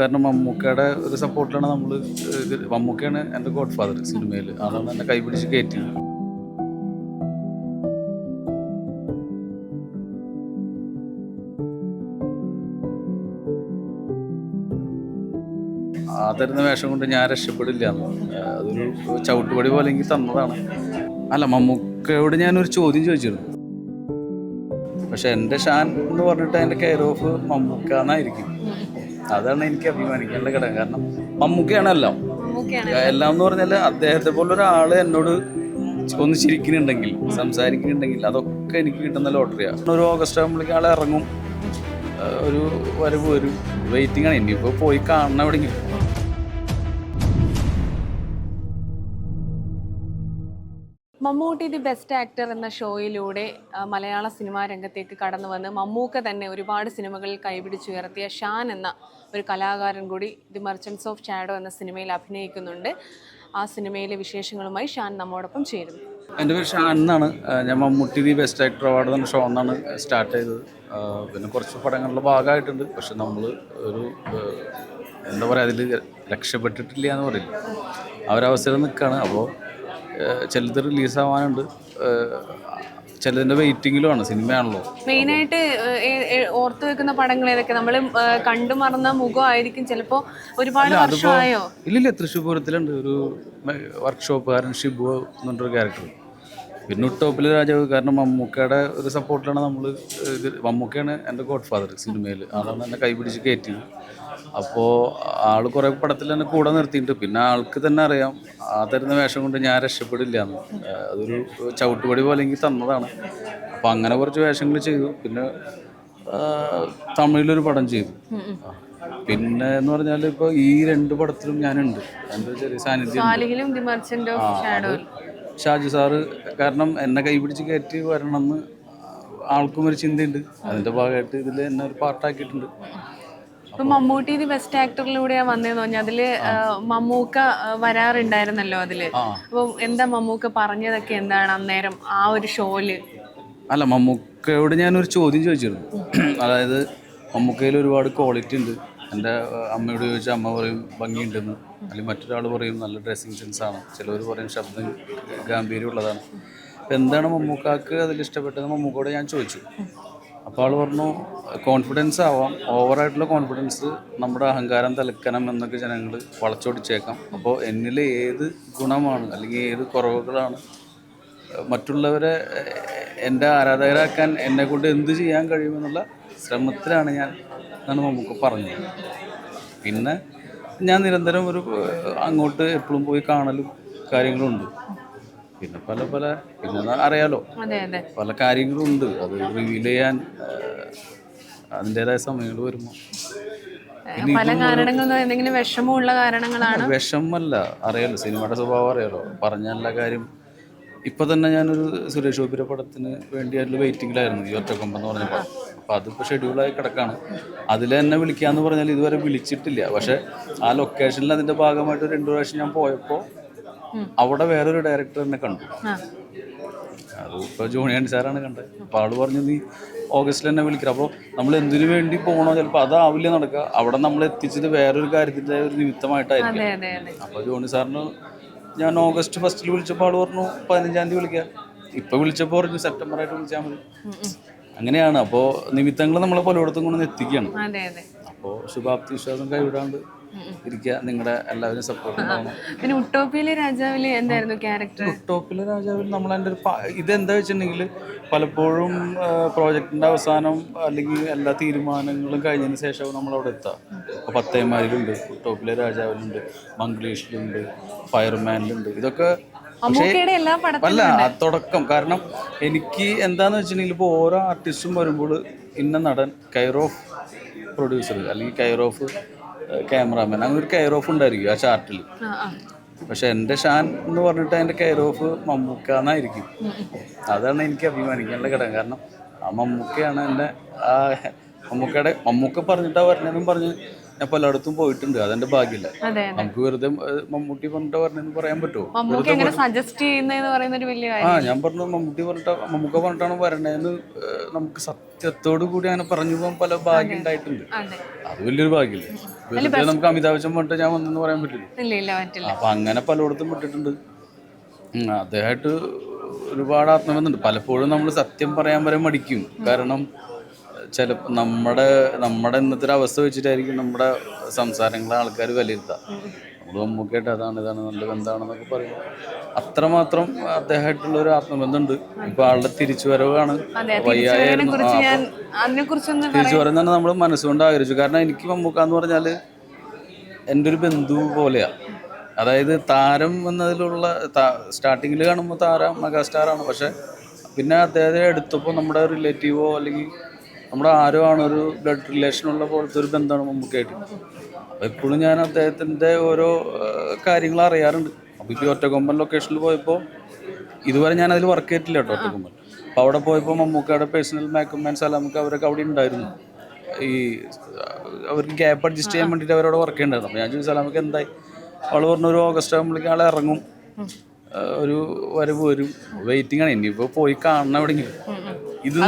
കാരണം മമ്മൂക്കയുടെ ഒരു സപ്പോർട്ടിലാണ് നമ്മൾ മമ്മൂക്കയാണ് എന്റെ ഗോഡ് ഫാദർ സിനിമയിൽ അതാണ് എന്നെ കൈപിടിച്ച് കയറ്റി ആ തരുന്ന വേഷം കൊണ്ട് ഞാൻ രക്ഷപ്പെടില്ല. അതൊരു ചവിട്ടുപടി പോലെ എനിക്ക് തന്നതാണ്. അല്ല മമ്മൂക്കയോട് ഞാനൊരു ചോദ്യം ചോദിച്ചിരുന്നു. പക്ഷെ എന്റെ ഷാൻ എന്ന് പറഞ്ഞിട്ട് അതിന്റെ കെയർ ഓഫ് മമ്മൂക്ക എന്നായിരിക്കും. അതാണ് എനിക്ക് അഭിമാനിക്കേണ്ട ഘടകം. കാരണം മമ്മൂക്കയാണ്. എല്ലാം എന്ന് പറഞ്ഞാൽ അദ്ദേഹത്തെ പോലെ ഒരാൾ എന്നോട് ഒന്ന് ചിരിക്കുന്നുണ്ടെങ്കിൽ സംസാരിക്കുന്നുണ്ടെങ്കിൽ അതൊക്കെ എനിക്ക് കിട്ടുന്ന ലോട്ടറിയാണ് ഒരു ഓഗസ്റ്റ് ആകുമ്പോഴേക്കും ആൾ ഇറങ്ങും. ഒരു വരവ് വരും. വെയിറ്റിംഗ് ആണ്. ഇനിയിപ്പോൾ പോയി കാണണം എവിടെയെങ്കിലും മമ്മൂട്ടി ദി ബെസ്റ്റ് ആക്ടർ എന്ന ഷോയിലൂടെ മലയാള സിനിമാ രംഗത്തേക്ക് കടന്നു വന്ന് മമ്മൂക്ക തന്നെ ഒരുപാട് സിനിമകളിൽ കൈപിടിച്ചുയർത്തിയ ഷാൻ എന്ന ഒരു കലാകാരൻ കൂടി ദി മർച്ചൻസ് ഓഫ് ഷാഡോ എന്ന സിനിമയിൽ അഭിനയിക്കുന്നുണ്ട്. ആ സിനിമയിലെ വിശേഷങ്ങളുമായി ഷാൻ നമ്മോടൊപ്പം ചേരുന്നു. എന്റെ പേര് ഷാൻ എന്നാണ്. ഞാൻ Mammootty the best actor award എന്ന ഷോ എന്നാണ് സ്റ്റാർട്ട് ചെയ്തത്. പിന്നെ കുറച്ച് പടങ്ങളുടെ ഭാഗമായിട്ടുണ്ട്. പക്ഷെ നമ്മൾ ഒരു എന്താ പറയുക അതിൽ രക്ഷപ്പെട്ടിട്ടില്ല എന്ന് പറയില്ല. ഒരു അവസരം നിൽക്കുകയാണ്. അപ്പോൾ ചിലത് റിലീസാവാനുണ്ട്. ചിലതിന്റെ വെയിറ്റിങ്ങിലുമാണ് സിനിമയാണല്ലോ. മെയിനായിട്ട് ഓർത്തു വെക്കുന്ന പടങ്ങൾ ഏതൊക്കെ നമ്മൾ കണ്ടു മറന്ന മുഖമായിരിക്കും ചിലപ്പോ ഒരുപാട് വർഷമായോ? ഇല്ലില്ല തൃശ്ശൂർ പൂരത്തിലുണ്ട് ഒരു വർക്ക്ഷോപ്പുകാരൻ ഷിബു എന്നൊരു ക്യാരക്ടർ പിന്നെ ടോപ്പിൽ രാജാവ് കാരണം മമ്മൂക്കയുടെ ഒരു സപ്പോർട്ടിലാണ് നമ്മൾ മമ്മൂക്കയാണ് എന്റെ ഗോഡ് ഫാദർ സിനിമയിൽ അതാണ് എന്നെ കൈപിടിച്ച് കയറ്റിയത്. അപ്പോൾ ആൾ കുറേ പടത്തിൽ തന്നെ കൂടെ നിർത്തിയിട്ടുണ്ട്. പിന്നെ ആൾക്ക് തന്നെ അറിയാം. ആ തരുന്ന വേഷം കൊണ്ട് ഞാൻ രക്ഷപ്പെടില്ല എന്ന് അതൊരു ചവിട്ടുപടി പോലെ എനിക്ക് തന്നതാണ്. അപ്പോൾ അങ്ങനെ കുറച്ച് വേഷങ്ങൾ ചെയ്തു. പിന്നെ തമിഴിലൊരു പടം ചെയ്തു. പിന്നെ എന്ന് പറഞ്ഞാൽ ഇപ്പൊ ഈ രണ്ട് പടത്തിലും ഞാനുണ്ട്. എന്റെ ചെറിയ സാന്നിധ്യം ഷാജു സാറ് കാരണം എന്നെ കൈപിടിച്ച് കയറ്റി വരണം എന്ന് ആൾക്കും ഒരു ചിന്തയുണ്ട്. അതിന്റെ ഭാഗമായിട്ട് ഇതിൽ എന്നെ ഒരു പാർട്ടാക്കിയിട്ടുണ്ട് ഇപ്പൊ മമ്മൂട്ടി ദി ബെസ്റ്റ് ആക്ടറിലൂടെയാ വന്നേന്ന് പറഞ്ഞാൽ അതിൽ മമ്മൂക്ക വരാറുണ്ടായിരുന്നല്ലോ അതിൽ. അപ്പൊ എന്താ മമ്മൂക്ക പറഞ്ഞതൊക്കെ എന്താണ് അന്നേരം ആ ഒരു ഷോയിൽ അല്ല മമ്മൂക്കയോട് ഞാനൊരു ചോദ്യം ചോദിച്ചിരുന്നു. അതായത് മമ്മൂക്കയിൽ ഒരുപാട് ക്വാളിറ്റി ഉണ്ട്. എന്റെ അമ്മയോട് ചോദിച്ചാൽ അമ്മ പറയും ഭംഗിയുണ്ടെന്ന്. അല്ലെങ്കിൽ മറ്റൊരാൾ പറയും നല്ല ഡ്രസ്സിങ് സെൻസ് ആണ്. ചിലവർ പറയും ശബ്ദം ഗാംഭീര്യമുള്ളതാണ്. അപ്പം എന്താണ് മമ്മൂക്കാക്ക് അതിൽ ഇഷ്ടപ്പെട്ടത്? മമ്മൂക്കോട് ഞാൻ ചോദിച്ചു. അപ്പോൾ ആൾ പറഞ്ഞു കോൺഫിഡൻസ് ആവാം. ഓവറായിട്ടുള്ള കോൺഫിഡൻസ് നമ്മുടെ അഹങ്കാരം തലക്കണം എന്നൊക്കെ ജനങ്ങൾ വളച്ചൊടിച്ചേക്കാം. അപ്പോൾ എന്നിൽ ഏത് ഗുണമാണ്? അല്ലെങ്കിൽ ഏത് കുറവുകളാണ്? മറ്റുള്ളവരെ എന്റെ ആരാധകരാക്കാൻ എന്നെ കൊണ്ട് എന്ത് ചെയ്യാൻ കഴിയുമെന്നുള്ള ശ്രമത്തിലാണ് ഞാൻ എന്നാണ് നമുക്ക് പറഞ്ഞത്. പിന്നെ ഞാൻ നിരന്തരം ഒരു അങ്ങോട്ട് എപ്പോഴും പോയി കാണലും കാര്യങ്ങളുണ്ട് പിന്നെ പല പല പിന്നെ അറിയാലോ. പല കാര്യങ്ങളുണ്ട്. അത് റിവീൽ ചെയ്യാൻ അതിന്റെതായ സമയങ്ങൾ വരുമ്പോൾ. പല കാരണങ്ങൾ എന്തെങ്കിലും വിഷമമുള്ള കാരണങ്ങളാണ്? വിഷമല്ല അറിയാലോ സിനിമയുടെ സ്വഭാവം അറിയാലോ. പറഞ്ഞ എല്ലാ കാര്യം ഇപ്പൊ തന്നെ ഞാനൊരു സുരേഷ് ഗോപിയുടെ പടത്തിന് വേണ്ടി അതിൽ വെയിറ്റിംഗിലായിരുന്നു ഈ ഒറ്റക്കൊമ്പ് എന്ന് പറഞ്ഞ പടം അപ്പൊ അതിപ്പോ ഷെഡ്യൂളായി കിടക്കാണ്. അതിൽ എന്നെ വിളിക്കാന്ന് പറഞ്ഞാൽ ഇതുവരെ വിളിച്ചിട്ടില്ല. പക്ഷെ ആ ലൊക്കേഷനിൽ അതിന്റെ ഭാഗമായിട്ട് രണ്ടു പ്രാവശ്യം ഞാൻ പോയപ്പോൾ അവിടെ വേറൊരു ഡയറക്ടർ എന്നെ കണ്ടു. അത് ഇപ്പോൾ ജൂണിയൻ സാറാണ് കണ്ടത്. അപ്പോൾ ആൾ പറഞ്ഞു നീ ഓഗസ്റ്റിൽ തന്നെ വിളിക്കുക അപ്പോൾ നമ്മൾ എന്തിനു വേണ്ടി പോകണോ ചിലപ്പോൾ അതാവില്ല നടക്കുക. അവിടെ നമ്മൾ എത്തിച്ചത് വേറൊരു കാര്യത്തിന്റെ ഒരു നിമിത്തമായിട്ടായിരിക്കും. അപ്പോൾ ജോണി സാറിന് ഞാൻ ഓഗസ്റ്റ് ഫസ്റ്റിൽ വിളിച്ചപ്പോൾ ആൾ പറഞ്ഞു പതിനഞ്ചാം തീയതി വിളിക്കാം. ഇപ്പോൾ വിളിച്ചപ്പോൾ പറഞ്ഞു സെപ്റ്റംബർ ആയിട്ട് വിളിച്ചാൽ മതി. അങ്ങനെയാണ്. അപ്പോൾ നിമിത്തങ്ങൾ നമ്മളെ പലയിടത്തും കൊണ്ടുവന്ന് എത്തിക്കുകയാണ് അപ്പോൾ ശുഭാപ്തി വിശ്വാസം കൈവിടാണ്ട് ഇരിക്കുക നിങ്ങളുടെ എല്ലാവരും സപ്പോർട്ട് പിന്നെ ഉട്ടോപ്പിയിലെ രാജാവിൽ എന്തായിരുന്നു ക്യാരക്ടർ ടോപ്പിലെ രാജാവിൽ നമ്മൾ എന്റെ ഒരു ഇതെന്താ വെച്ചിട്ടുണ്ടെങ്കിൽ പലപ്പോഴും പ്രോജക്റ്റിന്റെ അവസാനം അല്ലെങ്കിൽ എല്ലാ തീരുമാനങ്ങളും കഴിഞ്ഞതിന് ശേഷവും നമ്മൾ അവിടെ എത്താം. അപ്പോൾ പത്തേമാരിലുണ്ട് ഉട്ടോപ്പിലെ രാജാവിലുണ്ട് മംഗ്ലീഷിലുണ്ട് ഫയർമാനിലുണ്ട് ഇതൊക്കെ അല്ല തുടക്കം. കാരണം എനിക്ക് എന്താന്ന് വെച്ചിട്ടുണ്ടെങ്കിൽ ഇപ്പോൾ ഓരോ ആർട്ടിസ്റ്റും വരുമ്പോൾ ഇന്ന നടൻ കൈറോഫ് പ്രൊഡ്യൂസർ അല്ലെങ്കിൽ ഓഫ് ക്യാമറാമാൻ അങ്ങനെ ഒരു കെയർ ഓഫ് ഉണ്ടായിരിക്കും ആ ചാർട്ടിൽ പക്ഷെ എന്റെ ഷാൻ എന്ന് പറഞ്ഞിട്ട് അതിന്റെ കെയർ ഓഫ് മമ്മൂക്ക എന്നായിരിക്കും അതാണ് എനിക്ക് അഭിമാനിക്കാനുള്ള ഘടകം. കാരണം ആ മമ്മൂക്കയാണ് എന്റെ ആ മമ്മൂക്കയുടെ മമ്മൂക്ക പറഞ്ഞിട്ടാ പറഞ്ഞതും പറഞ്ഞ് ഞാൻ പലയിടത്തും പോയിട്ടുണ്ട്. അതെന്റെ ഭാഗ്യമില്ല നമുക്ക് വെറുതെ മമ്മൂട്ടി പറഞ്ഞിട്ട് പറഞ്ഞെന്ന് പറയാൻ പറ്റുമോ? ആ ഞാൻ പറഞ്ഞു മമ്മൂട്ടി പറഞ്ഞിട്ട് മമ്മൂക്ക പറഞ്ഞിട്ടാണ് വരണേന്ന് നമുക്ക് സത്യത്തോടു കൂടി അങ്ങനെ പറഞ്ഞു പോകാൻ പല ഭാഗ്യം ഉണ്ടായിട്ടുണ്ട്. അതെ. വലിയൊരു ഭാഗ്യമില്ലേ വെറുതെ നമുക്ക് അമിതാഭ് ബച്ചൻ പറഞ്ഞിട്ട് ഞാൻ വന്നെന്ന് പറയാൻ പറ്റില്ല. അപ്പൊ അങ്ങനെ പലയിടത്തും വിട്ടിട്ടുണ്ട്. അദ്ദേഹമായിട്ട് ഒരുപാട് ആത്മബന്ധമുണ്ട്. പലപ്പോഴും നമ്മൾ സത്യം പറയാൻ വരെ മടിക്കും. കാരണം ചില നമ്മുടെ നമ്മുടെ ഇന്നത്തെ ഒരു അവസ്ഥ വെച്ചിട്ടായിരിക്കും നമ്മുടെ സംസാരങ്ങളെ ആൾക്കാർ വിലയിരുത്തുക നമ്മൾ മമ്മൂക്കായിട്ട് അതാണ് ഇതാണ് നല്ല ബന്ധമാണെന്നൊക്കെ പറയും. അത്രമാത്രം അദ്ദേഹമായിട്ടുള്ള ഒരു ആത്മബന്ധമുണ്ട്. ഇപ്പൊ ആളുടെ തിരിച്ചുവരവാണ് വയ്യായിരുന്നു കുറിച്ച് തന്നെ നമ്മൾ മനസ്സുകൊണ്ട് ആഗ്രഹിച്ചു. കാരണം എനിക്ക് മമ്മൂക്ക എന്ന് പറഞ്ഞാൽ എന്റെ ഒരു ബന്ധു പോലെയാ. അതായത് താരം എന്നതിലുള്ള സ്റ്റാർട്ടിങ്ങിൽ കാണുമ്പോൾ താരം മെഗാസ്റ്റാറാണ് പക്ഷെ പിന്നെ അദ്ദേഹത്തെ എടുത്തപ്പോൾ നമ്മുടെ റിലേറ്റീവോ അല്ലെങ്കിൽ നമ്മുടെ ആരോ ആണ് ഒരു ബ്ലഡ് റിലേഷനുള്ള പോലത്തെ ഒരു ബന്ധമാണ് മമ്മൂക്കായിട്ട് അപ്പോൾ എപ്പോഴും ഞാൻ അദ്ദേഹത്തിന്റെ ഓരോ കാര്യങ്ങൾ അറിയാറുണ്ട്. അപ്പോൾ ഇപ്പോൾ ഒറ്റക്കൊമ്പൻ ലൊക്കേഷനിൽ പോയപ്പോൾ ഇതുവരെ ഞാൻ അതിൽ വർക്ക് ചെയ്തിട്ടില്ല കേട്ടോ ഒറ്റക്കൊമ്പൻ. അപ്പോൾ അവിടെ പോയപ്പോൾ മമ്മൂക്കയുടെ പേഴ്സണൽ മാക്കുമാൻ സലാമൊക്കെ അവരൊക്കെ അവിടെ ഉണ്ടായിരുന്നു. ഈ അവർക്ക് ഗ്യാപ്പ് അഡ്ജസ്റ്റ് ചെയ്യാൻ വേണ്ടിയിട്ട് അവരവിടെ വർക്ക് ചെയ്യണ്ടായിരുന്നു. അപ്പോൾ ഞാൻ ചോദിച്ചു സലാമൊക്കെ എന്തായി? അവൾ പറഞ്ഞു ഒരു ഓഗസ്റ്റ് ആകുമ്പോഴേക്കും ആൾ ഇറങ്ങും. ഒരു വരവ് വരും. വെയിറ്റിംഗ് ആണ്. ഇനിയിപ്പോൾ പോയി കാണണം എവിടെയെങ്കിലും.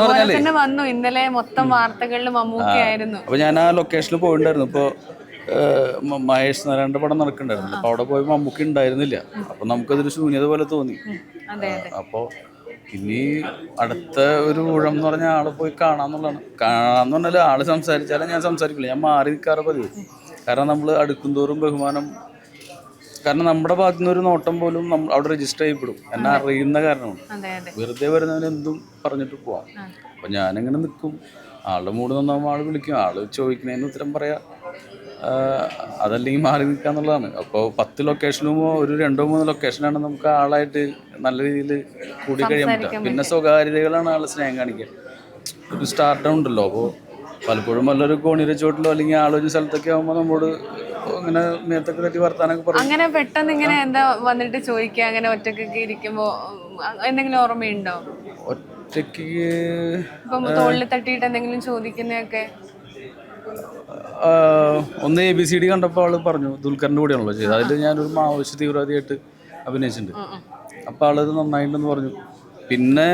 പറഞ്ഞാലേ തന്നെ വന്നു. ഇന്നലെ മൊത്തം വാർത്തകളിൽ മമ്മൂക്കയായിരുന്നു അപ്പൊ ഞാൻ ആ ലൊക്കേഷനിൽ പോയിട്ടുണ്ടായിരുന്നു ഇപ്പൊ മഹേഷ് നാരായണന്റെ പടം നടക്കണ്ടായിരുന്നു. അപ്പൊ അവിടെ പോയി മമ്മൂക്കി ഉണ്ടായിരുന്നില്ല അപ്പൊ നമുക്കതൊരു ശൂന്യത പോലെ തോന്നി. അപ്പോ ഇനി അടുത്ത ഒരു ഊഴം എന്ന് പറഞ്ഞാൽ ആളെ പോയി കാണാന്നുള്ളതാണ്. കാണാന്ന് പറഞ്ഞാൽ ആൾ സംസാരിച്ചാലേ ഞാൻ സംസാരിക്കില്ല. ഞാൻ മാറി നിൽക്കാറ് പതിവ്. കാരണം നമ്മൾ അടുക്കുംതോറും ബഹുമാനം കാരണം നമ്മുടെ ഭാഗത്തു നിന്ന് ഒരു നോട്ടം പോലും നമ്മൾ അവിടെ രജിസ്റ്റർ ചെയ്യപ്പെടും. എന്നെ അറിയുന്ന കാരണമാണ്. വെറുതെ വരുന്നവന് എന്തും പറഞ്ഞിട്ട് പോവാം. അപ്പൊ ഞാനിങ്ങനെ നിൽക്കും ആളുടെ മൂട് നന്നാവുമ്പോൾ ആൾ വിളിക്കും. ആൾ ചോദിക്കുന്നതിന് ഉത്തരം പറയാ. അതല്ലെങ്കിൽ മാറി നിൽക്കുക എന്നുള്ളതാണ്. അപ്പോൾ പത്ത് ലൊക്കേഷനും ഒരു രണ്ടോ മൂന്നോ ലൊക്കേഷനാണ് നമുക്ക് ആളായിട്ട് നല്ല രീതിയിൽ കൂടി കഴിയാൻ പറ്റുക. പിന്നെ സ്വകാര്യതകളാണ് ആൾ സ്നേഹം കാണിക്കുക. ഒരു സ്റ്റാർട്ടൗണ്ടല്ലോ അപ്പോൾ പലപ്പോഴും വല്ലൊരു കോണിയുടെ ചോട്ടിലോ അല്ലെങ്കിൽ ആളൊരു സ്ഥലത്തൊക്കെ ആകുമ്പോൾ നമ്മോട് ഇങ്ങനെ മേത്തൊക്കെ തട്ടി വർത്താനൊക്കെ പറയും. അങ്ങനെ പെട്ടെന്ന് ഇങ്ങനെ എന്താ വന്നിട്ട് ചോദിക്കുക? അങ്ങനെ ഒറ്റക്കൊക്കെ ഇരിക്കുമ്പോ എന്തെങ്കിലും ഓർമ്മയുണ്ടോ? ഒറ്റയ്ക്ക് ഇപ്പം തോളിൽ തട്ടിയിട്ട് എന്തെങ്കിലും ചോദിക്കുന്നതൊക്കെ? ഒന്ന് എ ബി സി ഡി കണ്ടപ്പോൾ ആൾ പറഞ്ഞു ദുൽഖറിന്റെ കൂടെയാണല്ലോ ചെയ്തത്. അതിൽ ഞാനൊരു മാവോയിസ്റ്റ് തീവ്രവാദിയായിട്ട് അഭിനയിച്ചിട്ടുണ്ട്. അപ്പോൾ ആളത് നന്നായിട്ടുണ്ടെന്ന് പറഞ്ഞു. പിന്നെ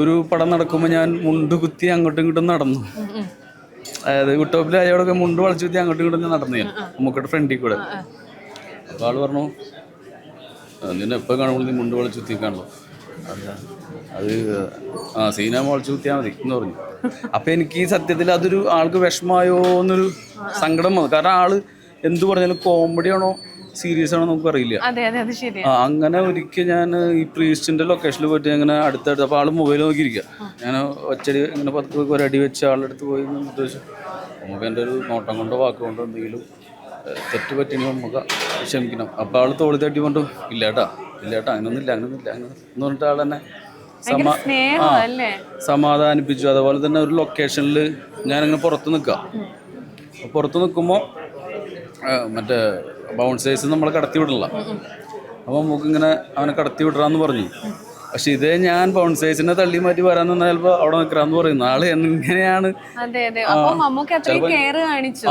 ഒരു പടം നടക്കുമ്പോൾ ഞാൻ മുണ്ട് കുത്തി അങ്ങോട്ടും ഇങ്ങോട്ടും നടന്നു. അതായത് യൂട്യൂബിൽ അയാളൊക്കെ മുണ്ട് വളച്ചു കുത്തി അങ്ങോട്ടും ഇങ്ങോട്ടും ഞാൻ നടന്നു ഞാൻ. നമുക്കിട്ട് ഫ്രണ്ടിൽ കൂടെ. അപ്പോൾ ആൾ പറഞ്ഞു നിന്നെ എപ്പോൾ കാണുമ്പോൾ നീ മുണ്ട് വളച്ചു കുത്തിക്കാണല്ലോ അത്. ആ സീന വളച്ചു കുത്തിയാൽ മതി എന്ന് പറഞ്ഞു. അപ്പം എനിക്ക് ഈ സത്യത്തിൽ അതൊരു ആൾക്ക് വിഷമമായോ എന്നൊരു സങ്കടം വന്നു. കാരണം ആൾ എന്തു പറഞ്ഞാലും കോമഡിയാണോ ആണോ സീരിയസ് ആണോ നമുക്ക് അറിയില്ല അങ്ങനെ ഒരിക്കൽ ഞാൻ ഈ പ്രീസ്റ്റിന്റെ ലൊക്കേഷനിൽ പോയിട്ട് അങ്ങനെ അടുത്തടുത്ത് അപ്പോൾ ആൾ മൊബൈൽ നോക്കിയിരിക്കുക ഞാൻ ഒച്ചടി ഇങ്ങനെ പത്ത് ഒരടി വെച്ച് ആളുടെ അടുത്ത് പോയി വെച്ചു നമുക്ക് എന്റെ ഒരു നോട്ടം കൊണ്ടോ വാക്കുകൊണ്ടോ എന്തെങ്കിലും തെറ്റ് പറ്റിനി നമുക്ക് ക്ഷമിക്കണം. അപ്പോൾ ആൾ തോളി തട്ടി കൊണ്ട് ഇല്ല കേട്ടാ ഇല്ല കേട്ടാ അങ്ങനൊന്നും ഇല്ല അങ്ങനെ എന്ന് പറഞ്ഞിട്ട് ആൾ തന്നെ സമാധാനിപ്പിച്ചു. അതുപോലെ തന്നെ ഒരു ലൊക്കേഷനിൽ ഞാനിങ്ങനെ പുറത്ത് നിൽക്കാം പുറത്ത് നിൽക്കുമ്പോൾ മറ്റേ ബൗൺസേഴ്സ് നമ്മൾ കടത്തി വിടില്ല അപ്പോൾ നമുക്ക് ഇങ്ങനെ അവനെ കടത്തി വിടറാന്ന് പറഞ്ഞു. പക്ഷെ ഇതേ ഞാൻ ബൗൺസേഴ്സിനെ തള്ളി മാറ്റി വരാൻ നിന്നാൽ ചിലപ്പോൾ അവിടെ നിൽക്കാന്ന് പറയുന്നു. ആൾ എങ്ങനെയാണ്?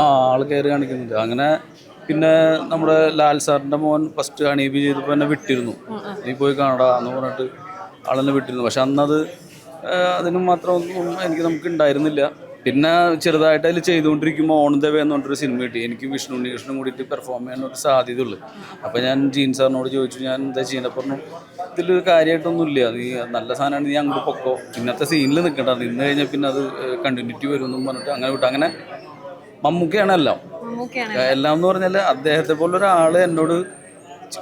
ആ ആൾ കയറി കാണിക്കുന്നുണ്ട്. അങ്ങനെ പിന്നെ നമ്മുടെ ലാൽ സാറിന്റെ മോൻ ഫസ്റ്റ് അണീബി ചെയ്തപ്പോൾ എന്നെ വിട്ടിരുന്നു. നീ പോയി കാണടാ എന്ന് പറഞ്ഞിട്ട് ആളെന്നെ വിട്ടിരുന്നു. പക്ഷെ അന്നത് അതിനും മാത്രം ഒന്നും എനിക്ക് നമുക്ക് ഉണ്ടായിരുന്നില്ല. പിന്നെ ചെറുതായിട്ട് അതിൽ ചെയ്തുകൊണ്ടിരിക്കുമ്പോൾ ഓൺ ദ വേ എന്ന് പറഞ്ഞൊരു സിനിമ കിട്ടി. എനിക്ക് വിഷ്ണു ഉണ്ണികൃഷ്ണനും കൂടിയിട്ട് പെർഫോം ചെയ്യാനൊരു സാധ്യതയുള്ളു. അപ്പോൾ ഞാൻ ജീൻ സാറിനോട് ചോദിച്ചു ഞാൻ എന്താ ചെയ്യുന്നത് പറഞ്ഞു ഇതിൽ കാര്യമായിട്ടൊന്നുമില്ല. നീ നല്ല സാധനമാണ്. നീ അങ്ങോട്ട് പൊക്കോ. ഇന്നത്തെ സീനിൽ നിൽക്കണ്ട നിന്ന് കഴിഞ്ഞാൽ പിന്നെ അത് കണ്ടിന്യൂറ്റി വരുമെന്നും പറഞ്ഞിട്ട് അങ്ങനെ വിട്ടു. അങ്ങനെ മമ്മൂക്കയാണ് എല്ലാം എല്ലാം എന്ന് പറഞ്ഞാൽ അദ്ദേഹത്തെ പോലെ ഒരാൾ എന്നോട്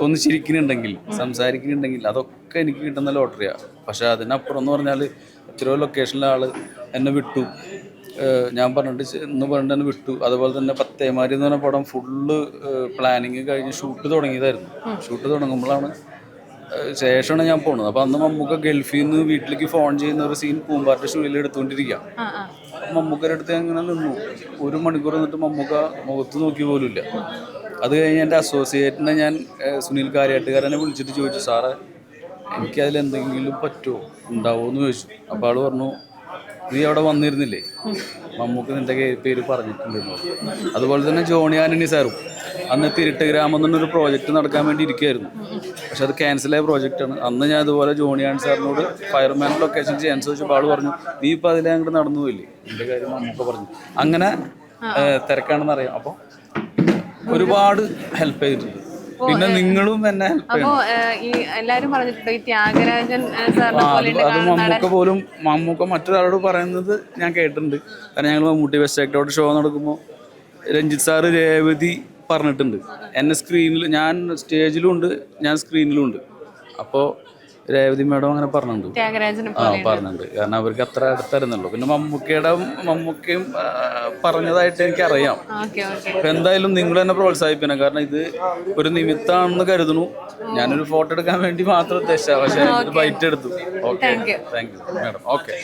ഒന്ന് ചിരിക്കുന്നുണ്ടെങ്കിൽ സംസാരിക്കുന്നുണ്ടെങ്കിൽ അതൊക്കെ എനിക്ക് കിട്ടുന്ന ലോട്ടറിയാണ് പക്ഷേ അതിനപ്പുറം എന്ന് പറഞ്ഞാൽ എത്രയോ ലൊക്കേഷനിലെ ആൾ എന്നെ വിട്ടു. ഞാൻ പറഞ്ഞിട്ട് ഇന്ന് എന്ന് പറഞ്ഞിട്ട് വിട്ടു. അതുപോലെ തന്നെ പത്തേമാരി എന്ന് പറഞ്ഞ പടം ഫുള്ള് പ്ലാനിങ് കഴിഞ്ഞ് ഷൂട്ട് തുടങ്ങിയതായിരുന്നു. ഷൂട്ട് തുടങ്ങുമ്പോഴാണ് ശേഷമാണ് ഞാൻ പോണത്. അപ്പൊ അന്ന് മമ്മൂക്ക ഗൾഫിൽ നിന്ന് വീട്ടിലേക്ക് ഫോൺ ചെയ്യുന്ന ഒരു സീൻ പൂമ്പാറ്റ ഷൂയിൽ ആ മമ്മൂക്കയുടെ അടുത്ത് അങ്ങനെ നിന്നു. ഒരു മണിക്കൂർ നിന്നിട്ട് മമ്മൂക്ക മുഖത്ത് നോക്കി പോലുമില്ല. അത് കഴിഞ്ഞ് എന്റെ അസോസിയേറ്റിനെ ഞാൻ സുനിൽ കാര്യാട്ടുകാരനെ വിളിച്ചിട്ട് ചോദിച്ചു സാറേ എനിക്കതിൽ എന്തെങ്കിലും പറ്റുമോ? ഉണ്ടാവുമോ എന്ന് ചോദിച്ചു. അപ്പോൾ ആൾ പറഞ്ഞു നീ അവിടെ വന്നിരുന്നില്ലേ? മമ്മൂക്ക് നിന്റെ പേര് പറഞ്ഞിട്ടുണ്ട് അതുപോലെ തന്നെ ജോണി ആന്റണി സാറും അന്ന് തിരുട്ട് ഗ്രാമം എന്നൊരു പ്രോജക്റ്റ് നടക്കാൻ വേണ്ടി ഇരിക്കുകയായിരുന്നു പക്ഷെ അത് ക്യാൻസലായ പ്രോജക്റ്റാണ് അന്ന് ഞാൻ ഇതുപോലെ ജോണി ആൻ സാറിനോട് ഫയർമാൻ ലൊക്കേഷൻ ചെയ്യാൻ ചോദിച്ചപ്പോൾ ആൾ പറഞ്ഞു നീ ഇപ്പം അതിലെ അങ്ങോട്ട് നടന്നു പോയില്ലേ എന്റെ കാര്യം മമ്മൂക്ക പറഞ്ഞു. അങ്ങനെ തിരക്കാണെന്ന് അറിയാം. അപ്പോൾ ഒരുപാട് ഹെൽപ്പ് ചെയ്തിട്ടുണ്ട്. പിന്നെ നിങ്ങളും തന്നെ അപ്പോ ഈ എല്ലാരും പറഞ്ഞിട്ടുണ്ട് ഈ ത്യാഗരാജൻ സാറിനെ അത് മമ്മൂക്ക പോലും മമ്മൂക്ക മറ്റൊരാളോട് പറയുന്നത് ഞാൻ കേട്ടിട്ടുണ്ട്. കാരണം ഞങ്ങൾ മമ്മൂട്ടി വെസ്റ്റ് ആക്ടോടെ ഷോ നടക്കുമ്പോൾ രഞ്ജിത്ത് സാറ് രേവതി പറഞ്ഞിട്ടുണ്ട്. എന്നെ സ്ക്രീനിൽ ഞാൻ സ്റ്റേജിലും ഉണ്ട് ഞാൻ സ്ക്രീനിലും ഉണ്ട്. അപ്പോൾ രേവതി മേഡം അങ്ങനെ പറഞ്ഞിട്ടുണ്ട്. ആ പറഞ്ഞിട്ടുണ്ട്. കാരണം അവർക്ക് അത്ര അടുത്തായിരുന്നല്ലോ പിന്നെ മമ്മൂക്കയുടെ മമ്മൂക്കയും പറഞ്ഞതായിട്ട് എനിക്കറിയാം. അപ്പൊ എന്തായാലും നിങ്ങൾ തന്നെ പ്രോത്സാഹിപ്പിക്കണം. കാരണം ഇത് ഒരു നിമിത്താണെന്ന് കരുതുന്നു. ഞാനൊരു ഫോട്ടോ എടുക്കാൻ വേണ്ടി മാത്രം ഉദ്ദേശിച്ച പക്ഷേ ബൈറ്റ് എടുത്തു. Okay. Thank you madam okay.